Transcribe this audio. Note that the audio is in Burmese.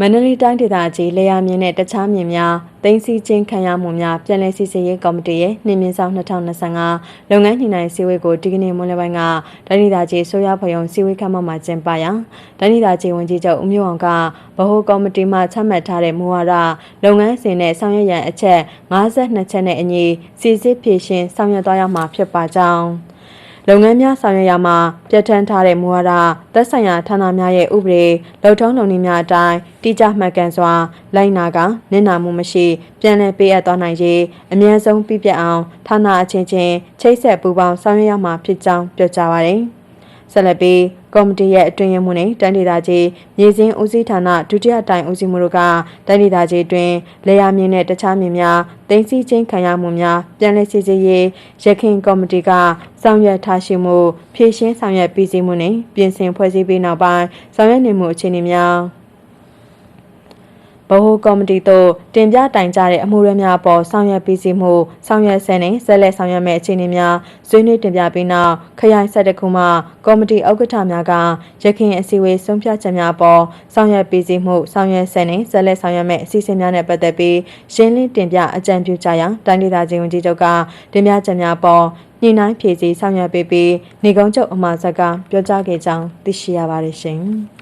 မန္တလေးတိုင်းဒေသကြီးလေယာမြင့်နဲ့တခြားမြင့်များတင်စီချင်းခံရမှုများပြည်내စီစီရေးကော်မတီရဲ့နှင်းမြင့်ဆောင်2025လုပ်ငန်းညှိနှိုင်းစည်းဝေးကိုဒီကနေ့မွန်းလွဲပိုင်းကတိုင်းဒေသကြီးဆိုရဖယုံစည်းဝေးခမ်းမမှာကျင်းပရာတိုင်းဒေသကြီးဝန်ကြီးချုပ်ဦးမျိုးအောင်ကဗဟိုကော်မတီမှချမှတ်ထားတဲ့မူဝါဒလုပ်ငန်းစဉ်နဲ့ဆောင်ရွက်ရန်အချက်52ချက်နဲ့အညီစီစစ်ဖြည့်ရှင်ဆောင်ရွက်သွားရမှာဖြစ်ပါကြောင်း လုပ်ငန်းများဆောင်ရွက်ရမှာပြဋ္ဌာန်းထားတဲ့မူဝါဒသက်ဆိုင်ရာဌာနများရဲ့ဥပဒေလုံထုံးလုံနည်းများအတိုင်းတိကျမှတ်ကန်စွာလိုက်နာကနစ်နာမှုမရှိပြန်လည်ပေးအပ်သွားနိုင်ရေးအမြဲဆုံးပြပြအောင်ဌာနအချင်းချင်းချိတ်ဆက်ပူးပေါင်းဆောင်ရွက်ရမှာဖြစ်ကြောင်းပြောကြားပါရယ်ဆက်လက်ပြီး ကော်မတီရဲ့အတွင်းရမှုနဲ့တန်ဒေသကြီးမြေစင်းဦးစီးဌာနဒုတိယတိုင်ဦးစီးမှုတို့ကတန်ဒေသကြီးတွင်လေယာမြင့်နဲ့တခြားမြင့်များတင်စီချင်းခံရမှုများပြန်လည်စစ်ဆေးရေးရခိုင်ကော်မတီကဆောင်ရွက်ထားရှိမှုဖြည့်ရှင်းဆောင်ရွက်ပြီးစီးမှုနဲ့ပြင်ဆင်ဖွဲ့စည်းပြီးနောက်ပိုင်းဆောင်ရွက်နေမှုအခြေအနေများ ဗဟိုကော်မတီတို့တင်ပြတိုင်ကြတဲ့အမှုရများအပေါ်ဆောင်ရွက်ပြီးစီမှုဆောင်ရွက်ဆဲနဲ့ဆက်လက်ဆောင်ရွက်မဲ့အခြေအနေများဆွေးနွေးတင်ပြပြီးနောက်ခရိုင်ဆက်တခုမှကော်မတီဥက္ကဋ္ဌများကရခိုင်အစည်းအဝေးဆုံးဖြတ်ချက်များအပေါ်ဆောင်ရွက်ပြီးစီမှုဆောင်ရွက်ဆဲနဲ့ဆက်လက်ဆောင်ရွက်မဲ့အစီအစဉ်များနဲ့ပတ်သက်ပြီးရှင်းလင်းတင်ပြအကြံပြုကြရန်တိုင်းဒေသကြီးဝန်ကြီးချုပ်ကတင်ပြချက်များအပေါ်ညှိနှိုင်းဖြည့်ဆည်းဆောင်ရွက်ပေးပြီးနေကုန်းချုပ်အမှားဆက်ကပြောကြားခဲ့ကြောင်းသိရှိရပါတယ်ရှင်။